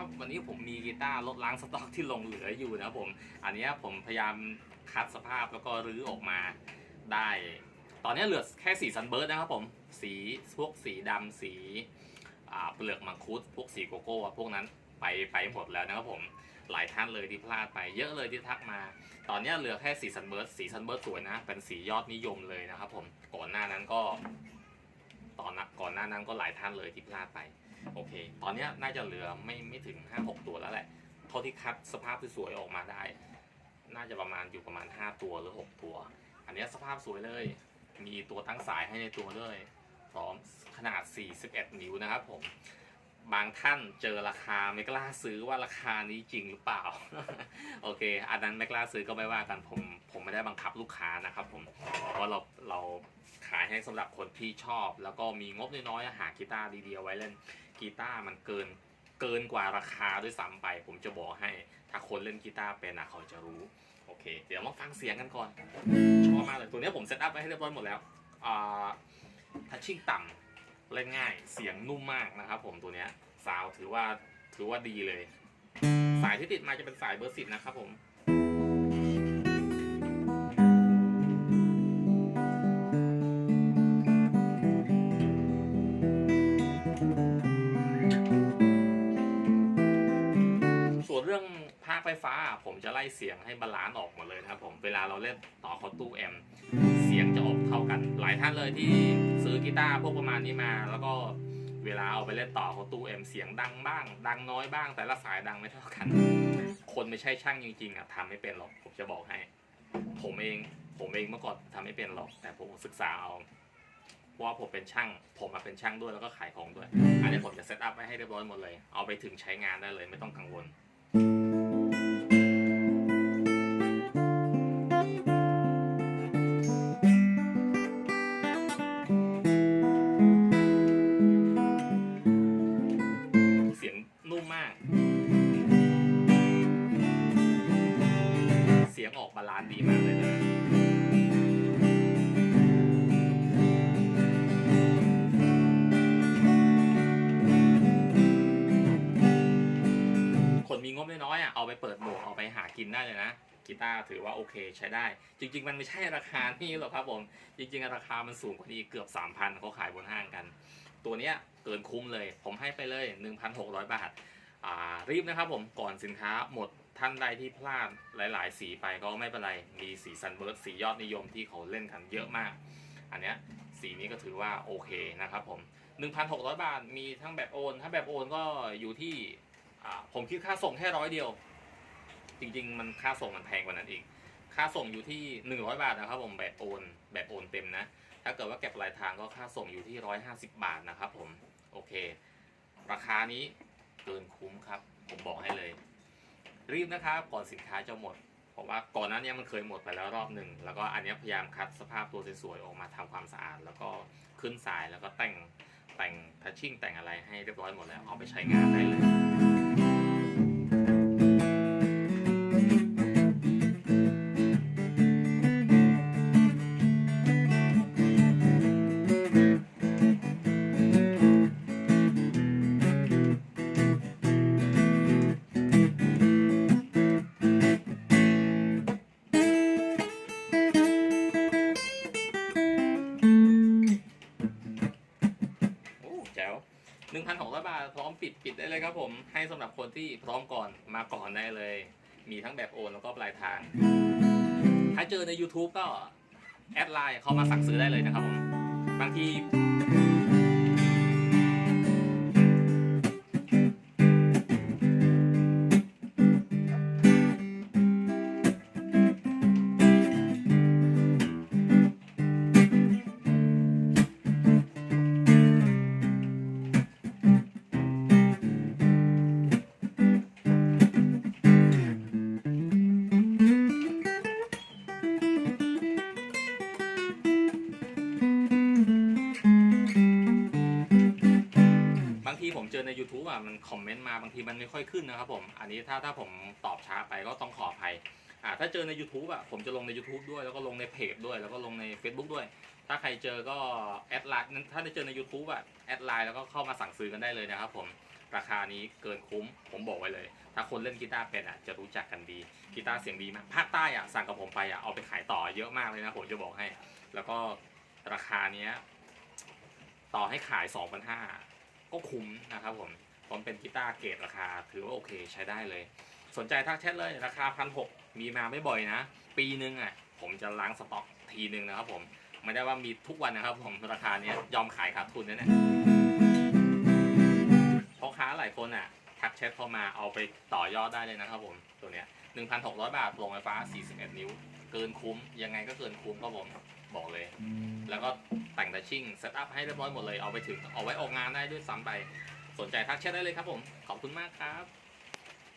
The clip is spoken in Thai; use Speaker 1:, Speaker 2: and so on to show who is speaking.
Speaker 1: อนนี้ผมมีกีตาร์ลดล้างสต็อกที่หลงเหลืออยู่นะครับผม อันนี้ผมพยายามคัดสภาพแล้วก็รื้อออกมาได้ ตอนนี้เหลือแค่สีซันเบิร์ดนะครับผม สีพวกสีดำสีเปลือกมังคุด พวกสีโกโก้พวกนั้นไปไปหมดแล้วนะครับผมหลายท่านเลยที่พลาดไปเยอะเลยที่ทักมา ตอนนี้เหลือแค่สีซันเบิร์ดสีซันเบิร์ดสวยนะ เป็นสียอดนิยมเลยนะครับผมก่อนหน้านั้นก็ตอนนะก่อนหน้านั้นก็หลายท่านเลยที่พลาดไป โอเค ตอนนี้น่าจะเหลือไม่ไม่ถึง 5-6 ตัวแล้วแหละ เท่าที่คัดสภาพสวยๆออกมาได้ น่าจะประมาณอยู่ประมาณ 5 ตัวหรือ 6 ตัว อันนี้สภาพสวยเลย มีตัวตั้งสายให้ในตัวด้วยพร้อมขนาด 41 นิ้วนะครับผม บางท่านเจอราคาไม่กล้าซื้อว่าราคานี้จริงหรือเปล่า โอเค อันนั้นไม่กล้าซื้อก็ไม่ว่ากันผมผมไม่ได้บังคับลูกค้านะครับ ผมเพราะเราเราขายให้สำหรับคนที่ชอบ แล้วก็มีงบน้อยๆหากีตาร์ดีๆไว้เล่นกีตาร์มันเกินเกินกว่าราคาด้วยซ้ำไป ผมจะบอกให้ถ้าคนเล่นกีตาร์เป็นอะเขาจะรู้โอเค เดี๋ยวมาฟังเสียงกันก่อนชอบมากเลยตัวนี้ผมเซตอัพไว้ให้เรียบร้อยหมดแล้วอ่าทัชชิ่งต่ำ เล่นง่ายเสียงนุ่มมากนะครับ ผมตัวเนี้ยซาวถือว่าถือว่าดีเลย สายที่ติดมาจะเป็นสายเบอร์สิบนะครับผม ไฟฟ้า ผมจะไล่เสียงให้บาลานซ์ออกหมดเลยครับผมเวลาเราเล่นต่อเข้าตู้แอมเสียงจะออกเท่ากัน หลายท่านเลยที่ซื้อกีตาร์พวกประมาณนี้มา แล้วก็เวลาเอาไปเล่นต่อเข้าตู้แอมเสียงดังบ้าง ดังน้อยบ้าง แต่ละสายดังไม่เท่ากัน คนไม่ใช่ช่างจริงๆอะทำไม่เป็นหรอกผมจะบอกให้ ผมเองผมเองเมื่อก่อนทำไม่เป็นหรอก แต่ผมศึกษาเอาพราะว่าผมเป็นช่าง ผมมาเป็นช่างด้วยแล้วก็ขายของด้วย อันนี้ผมจะเซตอัพไว้ให้เรียบร้อยหมดเลย เอาไปถึงใช้งานได้เลยไม่ต้องกังวล กินได้เลยนะกีตาร์ถือว่าโอเคใช้ได้ จริง ๆ มันไม่ใช่ราคานี่หรอกครับผมจริง ๆ ราคามันสูงกว่านี้เกือบ 3,000เขาขายบนห้างกัน ตัวเนี้ยเกินคุ้มเลย ผมให้ไปเลย 1,600 บาทอ่ารีบนะครับผมก่อนสินค้าหมดท่านใดที่พลาดหลาย ๆ สีไปก็ไม่เป็นไร มีสีซันเบิร์ดสียอดนิยมที่เขาเล่นกันเยอะมาก อันเนี้ยสีนี้ก็ถือว่าโอเคนะครับผม 1,600 บาทมีทั้งแบบโอน ถ้าแบบโอนก็อยู่ที่อ่าผมคิดค่าส่งแค่ร้อยเดียว จริง ๆ มันค่าส่งมันแพงกว่านั้นอีก ค่าส่งอยู่ที่ 100 บาทนะครับผมแบบโอนแบบโอนเต็มนะ ถ้าเกิดว่าเก็บปลายทางก็ค่าส่งอยู่ที่ 150 บาทนะครับผมโอเค ราคานี้เกินคุ้มครับ ผมบอกให้เลย รีบนะครับก่อนสินค้าจะหมดเพราะว่าก่อนหนั้นเนี่ยมันเคยหมดไปแล้วรอบหนึ่งแล้วก็อันนี้พยายามคัดสภาพตัวสวยๆออกมาทำความสะอาด แล้วก็ขึ้นสายแล้วก็แต่งแต่งทัชชิ่งแต่งอะไรให้เรียบร้อยหมดแล้วเอาไปใช้งานได้เลย 200 บาท พร้อมปิดปิดได้เลยครับผม ให้สำหรับคนที่พร้อมก่อนมาก่อนได้เลย มีทั้งแบบโอนแล้วก็ปลายทาง ถ้าเจอใน YouTube ก็แอดไลน์เขามาสั่งซื้อได้เลยนะครับผม บางที คอมเมนต์มาบางทีมันไม่ค่อยขึ้นนะครับผมอันนี้ถ้าถ้าผมตอบช้าไปก็ต้องขออภัยอ่าถ้าเจอใน YouTube อะผมจะลงใน YouTube ด้วยแล้วก็ลงในเพจด้วย แล้วก็ลงใน Facebook ด้วย ถ้าใครเจอก็แอดไลน์ถ้าได้เจอใน YouTube อะแอดไลน์แล้วก็เข้ามาสั่งซื้อกันได้เลยนะครับผมราคานี้เกินคุ้ม ผมบอกไว้เลย ถ้าคนเล่นกีตาร์เป็นอะจะรู้จักกันดีกีตาร์เสียงดีมากภาคใต้อะสั่งกับผมไปอะเอาไปขายต่อเยอะมากเลยนะผมจะบอกให้ แล้วก็ราคาเนี้ยต่อให้ขาย 2,500ก็คุ้มนะครับผม ผมเป็นกีตาร์เกรดราคา ถือว่าโอเคใช้ได้เลย สนใจทักแชทเลยราคาพันหกมีมาไม่บ่อยนะ ปีนึงอะผมจะล้างสต็อกทีนึงนะครับผมไม่ได้ว่ามีทุกวันนะครับผมราคาเนี้ยยอมขายขาดทุนนะเนี่ยพ่อค้าหลายคนอะทักแชทเข้ามาเอาไปต่อยอดได้เลยนะครับผมตัวเนี้ย1,600 บาทโรงไฟฟ้า 41 นิ้ว เกินคุ้ม ยังไงก็เกินคุ้มครับผม บอกเลย แล้วก็แต่งแต่ชิ่งเซตอัพให้เรียบร้อยหมดเลย เอาไปถึง เอาไว้ออกงานได้ด้วยซ้ำไป สนใจทักแชทได้เลยครับผม ขอบคุณมากครับ